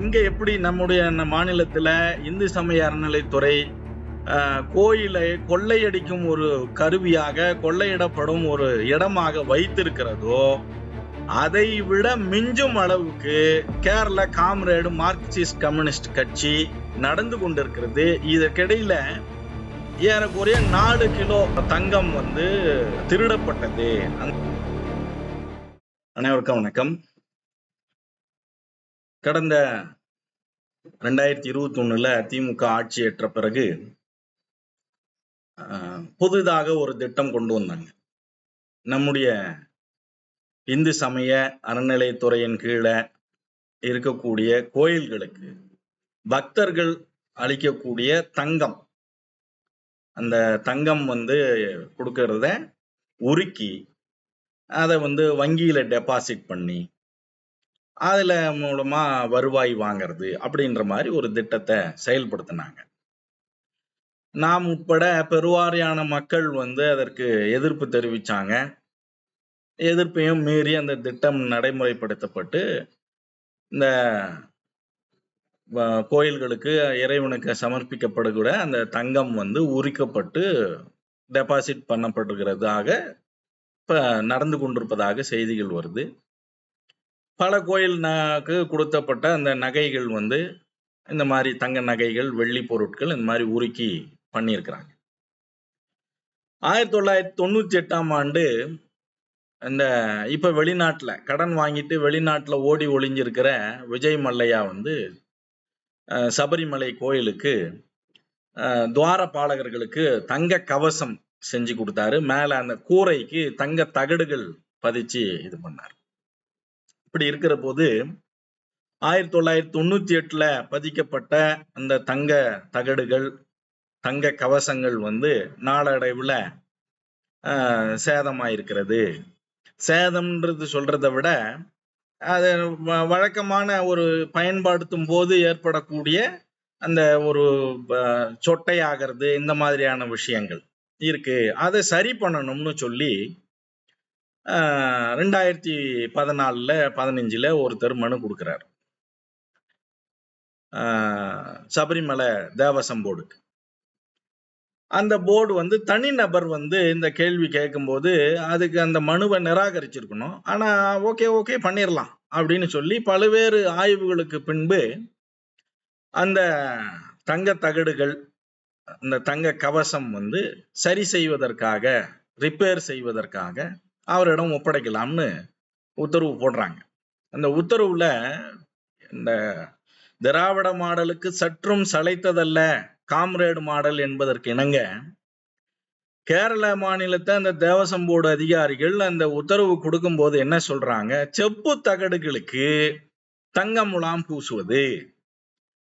இங்க எப்படி நம்முடைய மாநிலத்துல இந்து சமய அறநிலைத்துறை கோயிலை கொள்ளையடிக்கும் ஒரு கருவியாக கொள்ளையிடப்படும் ஒரு இடமாக வைத்திருக்கிறதோ அதை விட மிஞ்சும் அளவுக்கு கேரள காம்ரேடு மார்க்சிஸ்ட் கம்யூனிஸ்ட் கட்சி நடந்து கொண்டிருக்கிறது. இதற்கிடையில ஏறக்குறைய நாலு கிலோ தங்கம் வந்து திருடப்பட்டது. அனைவருக்கும் வணக்கம். கடந்த ரெண்டாயிரத்தி இருபத்தி ஒண்ணுல திமுக ஆட்சி ஏற்ற பிறகு புதிதாக ஒரு திட்டம் கொண்டு வந்தாங்க. நம்முடைய இந்து சமய அறநிலையத்துறையின் கீழே இருக்கக்கூடிய கோயில்களுக்கு பக்தர்கள் அளிக்கக்கூடிய தங்கம். அந்த தங்கம் வந்து கொடுக்கறத உருக்கி அதை வந்து வங்கியில டெபாசிட் பண்ணி அதுல மூலமா வருவாய் வாங்குறது அப்படின்ற மாதிரி ஒரு திட்டத்தை செயல்படுத்தினாங்க. நாம் உட்பட பெருவாரியான மக்கள் வந்து அதற்கு எதிர்ப்பு தெரிவிச்சாங்க. எதிர்ப்பையும் மீறி அந்த திட்டம் நடைமுறைப்படுத்தப்பட்டு இந்த வ- கோயில்களுக்கு இறைவனுக்கு சமர்ப்பிக்கப்படக்கூட அந்த தங்கம் வந்து உரிக்கப்பட்டு டெபாசிட் பண்ணப்படுகிறதாக இப்போ நடந்து கொண்டிருப்பதாக செய்திகள் வருது. பல கோயிலுக்கு கொடுத்தப்பட்ட அந்த நகைகள் வந்து இந்த மாதிரி தங்க நகைகள் வெள்ளி பொருட்கள் இந்த மாதிரி உருக்கி பண்ணியிருக்கிறாங்க. ஆயிரத்தி தொள்ளாயிரத்தி தொண்ணூத்தி எட்டாம் ஆண்டு இந்த இப்ப வெளிநாட்டில் கடன் வாங்கிட்டு வெளிநாட்டில் ஓடி ஒளிஞ்சிருக்கிற விஜய் மல்லையா வந்து சபரிமலை கோயிலுக்கு துவார பாலகர்களுக்கு தங்க கவசம் செஞ்சு கொடுத்தாரு. மேலே அந்த கூரைக்கு தங்க தகடுகள் பதிச்சு இது பண்ணார். இப்படி இருக்கிற போது ஆயிரத்தி தொள்ளாயிரத்தி தொண்ணூத்தி எட்டுல பதிக்கப்பட்ட அந்த தங்க தகடுகள் தங்க கவசங்கள் வந்து நாளடைவுல ஆஹ், சேதமாயிருக்கிறது. சேதம்ன்றது சொல்றதை விட அது வ- வழக்கமான ஒரு பயன்படுத்தும் போது ஏற்படக்கூடிய அந்த ஒரு சொட்டை ஆகிறது இந்த மாதிரியான விஷயங்கள் இருக்கு. அதை சரி பண்ணணும்னு சொல்லி ரெண்டாயிரத்தி பதினாலில் பதினஞ்சில் ஒருத்தர் மனு கொடுக்குறாரு. சபரிமலை தேவசம் போர்டுக்கு. அந்த போர்டு வந்து தனிநபர் வந்து இந்த கேள்வி கேட்கும்போது அதுக்கு அந்த மனுவை நிராகரிச்சிருக்கணும். ஆனால் ஓகே ஓகே பண்ணிடலாம் அப்படின்னு சொல்லி பல்வேறு ஆய்வுகளுக்கு பின்பு அந்த தங்க தகடுகள் அந்த தங்க கவசம் வந்து சரி செய்வதற்காக ரிப்பேர் செய்வதற்காக அவரிடம் ஒப்படைக்கலாம்னு உத்தரவு போடுறாங்க. அந்த உத்தரவுல இந்த திராவிட மாடலுக்கு சற்றும் சளைத்ததல்ல காம்ரேடு மாடல் என்பதற்கு இணங்க கேரள மாநிலத்தை அந்த தேவசம் போர்டு அதிகாரிகள் அந்த உத்தரவு கொடுக்கும்போது என்ன சொல்றாங்க? செப்பு தகடுகளுக்கு தங்க முலாம் பூசுவது.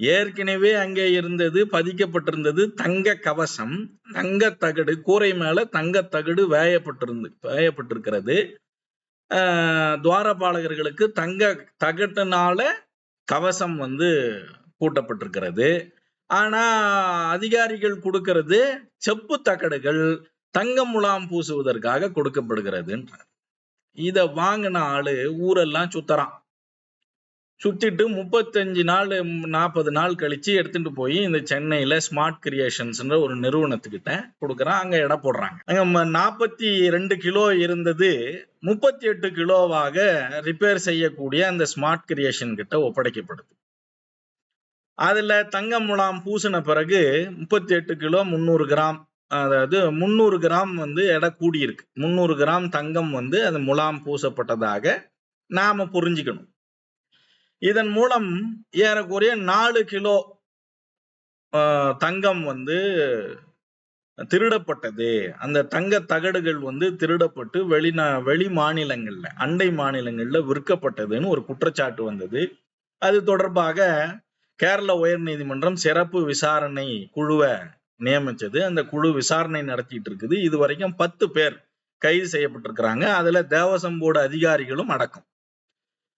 ஏற்கனவே அங்கே இருந்தது பதிக்கப்பட்டிருந்தது தங்க கவசம் தங்க தகடு கூரை மேல தங்க தகடு வேயப்பட்டிருந்து வேயப்பட்டிருக்கிறது. துவாரபாலகர்களுக்கு தங்க தகட்டினால கவசம் வந்து பூட்டப்பட்டிருக்கிறது. ஆனா அதிகாரிகள் கொடுக்கிறது செப்பு தகடுகள் தங்க முலாம் பூசுவதற்காக கொடுக்கப்படுகிறதுன்றார் இத வாங்கின ஆளு ஊரெல்லாம் சுத்தறான். சுத்திட்டு முப்பத்தஞ்சு நாள் நாற்பது நாள் கழிச்சு எடுத்துட்டு போய் இந்த சென்னையில ஸ்மார்ட் கிரியேஷன்ஸ்ன்ற ஒரு நிறுவனத்துக்கிட்ட கொடுக்குறான். அங்க எடை போடுறாங்க. அங்க நாற்பத்தி ரெண்டு கிலோ இருந்தது. முப்பத்தி எட்டு கிலோவாக ரிப்பேர் செய்யக்கூடிய அந்த ஸ்மார்ட் கிரியேஷன் கிட்ட ஒப்படைக்கப்படுது. அதுல தங்க முலாம் பூசின பிறகு முப்பத்தி எட்டு கிலோ முந்நூறு கிராம் அதாவது முந்நூறு கிராம் வந்து எடை கூடியிருக்கு. முந்நூறு கிராம் தங்கம் வந்து அது முலாம் பூசப்பட்டதாக நாம புரிஞ்சுக்கணும். இதன் மூலம் ஏறக்குறைய நாலு கிலோ தங்கம் வந்து திருடப்பட்டது. அந்த தங்க தகடுகள் வந்து திருடப்பட்டு வெளிநா வெளி மாநிலங்கள்ல அண்டை மாநிலங்கள்ல விற்கப்பட்டதுன்னு ஒரு குற்றச்சாட்டு வந்தது. அது தொடர்பாக கேரள உயர்நீதிமன்றம் சிறப்பு விசாரணை குழுவை நியமிச்சது. அந்த குழு விசாரணை நடத்திட்டு இருக்குது. இது வரைக்கும் பத்து பேர் கைது செய்யப்பட்டிருக்கிறாங்க. அதுல தேவசம்போர்டு அதிகாரிகளும் அடக்கம்.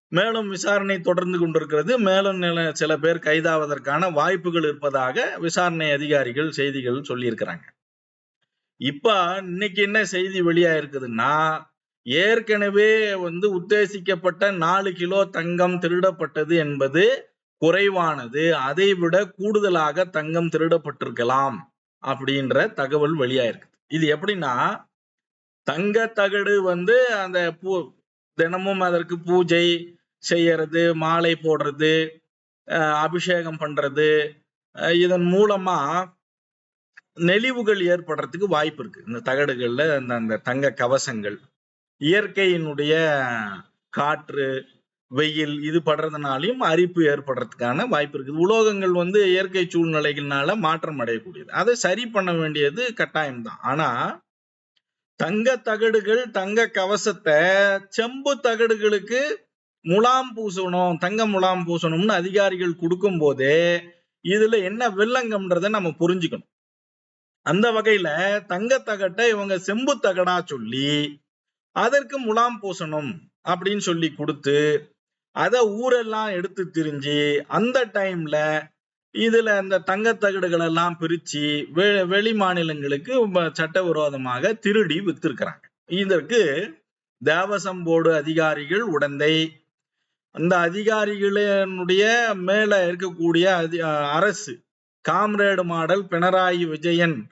மேலும் விசாரணை தொடர்ந்து கொண்டிருக்கிறது. மேலும் நில- சில பேர் கைதாவதற்கான வாய்ப்புகள் இருப்பதாக விசாரணை அதிகாரிகள் செய்திகள் சொல்லியிருக்கிறாங்க. இப்ப இன்னைக்கு என்ன செய்தி வெளியாயிருக்குதுன்னா ஏற்கனவே வந்து உத்தேசிக்கப்பட்ட நாலு கிலோ தங்கம் திருடப்பட்டது என்பது குறைவானது. அதை விட கூடுதலாக தங்கம் திருடப்பட்டிருக்கலாம் அப்படின்ற தகவல் வெளியாயிருக்கு. இது எப்படின்னா தங்க தகடு வந்து அந்த பூ தினமும் அதற்கு பூஜை செய்யறது மாலை போடுறது அபிஷேகம் பண்றது இதன் மூலமா நெளிவுகள் ஏற்படுறதுக்கு வாய்ப்பு இருக்கு. இந்த தகடுகள்ல அந்த அந்த தங்க கவசங்கள் இயற்கையினுடைய காற்று வெயில் இது படுறதுனாலையும் அரிப்பு ஏற்படுறதுக்கான வாய்ப்பு இருக்குது. உலோகங்கள் வந்து இயற்கை சூழ்நிலைகள்னால மாற்றம் அடையக்கூடியது. அதை சரி பண்ண வேண்டியது கட்டாயம்தான். ஆனா தங்க தகடுகள் தங்க கவசத்தை செம்பு தகடுகளுக்கு முலாம் பூசணும் தங்க முலாம் பூசணும்னு அதிகாரிகள் கொடுக்கும் போதே இதுல என்ன வில்லங்கம்ன்றத நம்ம புரிஞ்சுக்கணும். அந்த வகையில தங்க தகட்டை இவங்க செம்பு தகடா சொல்லி அதற்கு முலாம் பூசணும் அப்படின்னு சொல்லி கொடுத்து அதை ஊரெல்லாம் எடுத்து திரிஞ்சு அந்த டைம்ல இதுல இந்த தங்கத்தகடுகள் எல்லாம் பிரிச்சு வெ வெளி மாநிலங்களுக்கு சட்டவிரோதமாக திருடி வித்திருக்கிறாங்க. இதற்கு தேவசம் போர்டு அதிகாரிகள் உடந்தை. அந்த அதிகாரிகளினுடைய மேல இருக்கக்கூடிய அதி- அரசு காம்ரேடு மாடல் பினராயி விஜயன்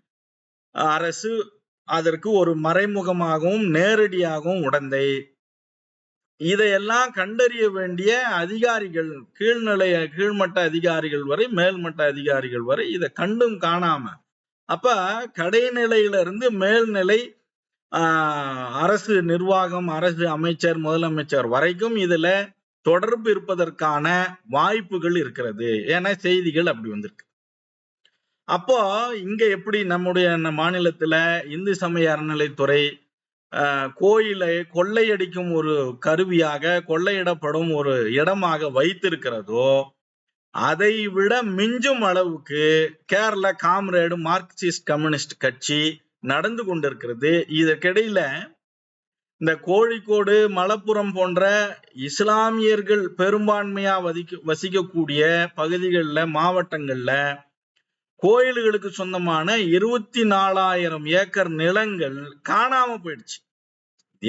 அரசு அதற்கு ஒரு மறைமுகமாகவும் நேரடியாகவும் உடந்தை. இதையெல்லாம் கண்டறிய வேண்டிய அதிகாரிகள் கீழ்நிலைய கீழ்மட்ட அதிகாரிகள் வரை மேல்மட்ட அதிகாரிகள் வரை இதை கண்டும் காணாம அப்ப கடைநிலையில இருந்து மேல்நிலை ஆஹ், அரசு நிர்வாகம் அரசு அமைச்சர் முதலமைச்சர் வரைக்கும் இதுல தொடர்பு இருப்பதற்கான வாய்ப்புகள் இருக்கிறது. ஏன்னா செய்திகள் அப்படி வந்திருக்கு. அப்போ இங்க எப்படி நம்முடைய மாநிலத்துல இந்து சமய அறநிலைத்துறை கோயிலை கொள்ளையடிக்கும் ஒரு கருவியாக கொள்ளையிடப்படும் ஒரு இடமாக வைத்திருக்கிறதோ அதை விட மிஞ்சும் அளவுக்கு கேரள காம்ரேடு மார்க்சிஸ்ட் கம்யூனிஸ்ட் கட்சி நடந்து கொண்டிருக்கிறது. இதற்கிடையில இந்த கோழிக்கோடு மலப்புரம் போன்ற இஸ்லாமியர்கள் பெரும்பான்மையா வதிக்க வசிக்கக்கூடிய பகுதிகளில் மாவட்டங்கள்ல கோயில்களுக்கு சொந்தமான இருபத்தி நாலாயிரம் ஏக்கர் நிலங்கள் காணாம போயிடுச்சு.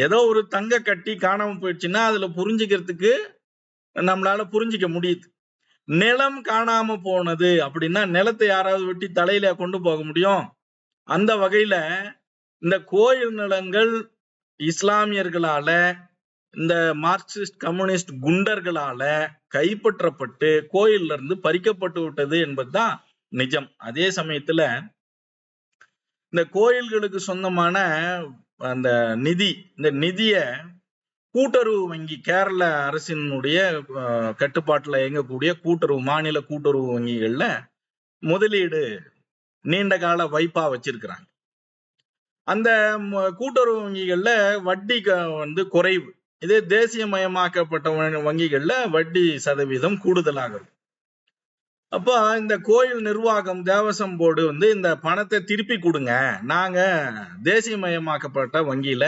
ஏதோ ஒரு தங்க கட்டி காணாம போயிடுச்சுன்னா அதுல புரிஞ்சுக்கிறதுக்கு நம்மளால புரிஞ்சுக்க முடியுது. நிலம் காணாம போனது அப்படின்னா நிலத்தை யாராவது வெட்டி தலையில கொண்டு போக முடியும். அந்த வகையில இந்த கோயில் நிலங்கள் இஸ்லாமியர்களால இந்த மார்க்சிஸ்ட் கம்யூனிஸ்ட் குண்டர்களால கைப்பற்றப்பட்டு கோயில்ல இருந்து பறிக்கப்பட்டு விட்டது என்பதுதான் நிஜம். அதே சமயத்துல இந்த கோயில்களுக்கு சொந்தமான அந்த நிதி இந்த நிதிய கூட்டுறவு வங்கி கேரள அரசினுடைய கட்டுப்பாட்டில் இயங்கக்கூடிய கூட்டுறவு மாநில கூட்டுறவு வங்கிகள்ல முதலீடு நீண்ட கால வைப்பா வச்சிருக்கிறாங்க. அந்த கூட்டுறவு வங்கிகள்ல வட்டி க- வந்து குறைவு. இதே தேசியமயமாக்கப்பட்ட வ- வங்கிகள்ல வட்டி சதவீதம் கூடுதலாக இருக்கும் அப்போ இந்த கோயில் நிர்வாகம் தேவசம் போர்டு வந்து இந்த பணத்தை திருப்பி கொடுங்க. நாங்க தேசியமயமாக்கப்பட்ட வங்கியில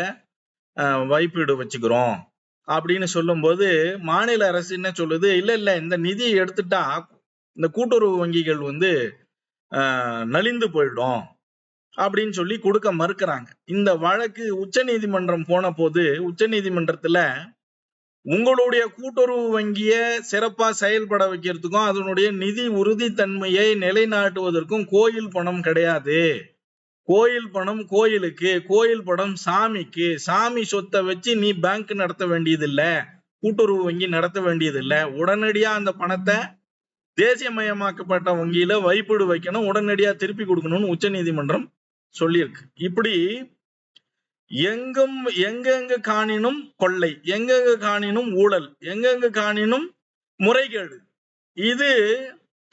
வைப்பீடு வச்சுக்கிறோம். அப்படின்னு சொல்லும்போது மாநில அரசு என்ன சொல்லுது? இல்ல இல்ல இந்த நிதியை எடுத்துட்டா இந்த கூட்டுறவு வங்கிகள் வந்து நலிந்து போயிடும். அப்படின்னு சொல்லி கொடுக்க மறுக்கிறாங்க. இந்த வழக்கு உச்சநீதிமன்றம் போன போது உச்சநீதிமன்றத்துல உங்களுடைய கூட்டுறவு வங்கிய சிறப்பா செயல்பட வைக்கிறதுக்கும் அதனுடைய நிதி உறுதித்தன்மையை நிலைநாட்டுவதற்கும் கோயில் பணம் கிடையாது. கோயில் பணம் கோயிலுக்கு கோயில் பணம் சாமிக்கு சாமி சொத்தை வச்சு நீ பேங்க் நடத்த வேண்டியதில்லை கூட்டுறவு வங்கி நடத்த வேண்டியதில்லை. உடனடியா அந்த பணத்தை தேசியமயமாக்கப்பட்ட வங்கியில வைப்பீடு வைக்கணும் உடனடியா திருப்பி கொடுக்கணும்னு உச்சநீதிமன்றம் சொல்லியிருக்கு. இப்படி எங்கும் எங்கெங்க காணினும் கொள்ளை எங்கெங்க காணினும் ஊழல் எங்கெங்க காணினும் முறைகேடு. இது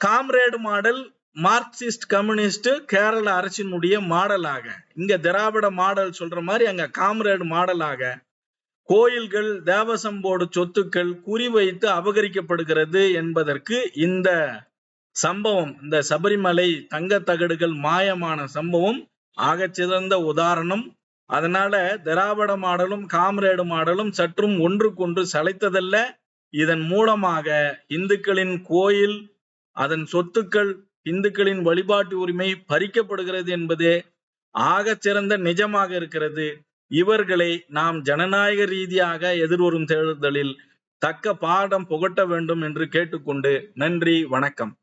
comrade model Marxist communist Kerala அரசினுடைய மாடலாக. இங்க திராவிட மாடல் சொல்ற மாதிரி அங்க காம்ரேடு மாடலாக. கோயில்கள் தேவசம் போர்டு சொத்துக்கள் குறிவைத்து அபகரிக்கப்படுகிறது என்பதற்கு இந்த சம்பவம் இந்த சபரிமலை தங்க தகடுகள் மாயமான சம்பவம் ஆகச்சிறந்த உதாரணம். அதனால திராவிட மாடலும் காம்ரேடு மாடலும் சற்றும் ஒன்றுக்கொன்று சளைத்ததல்ல. இதன் மூலமாக இந்துக்களின் கோயில் அதன் சொத்துக்கள் இந்துக்களின் வழிபாட்டு உரிமை பறிக்கப்படுகிறது என்பதே ஆக சிறந்த நிஜமாக இருக்கிறது. இவர்களை நாம் ஜனநாயக ரீதியாக எதிர்வரும் தேர்தலில் தக்க பாடம் புகட்ட வேண்டும் என்று கேட்டுக்கொண்டு நன்றி வணக்கம்.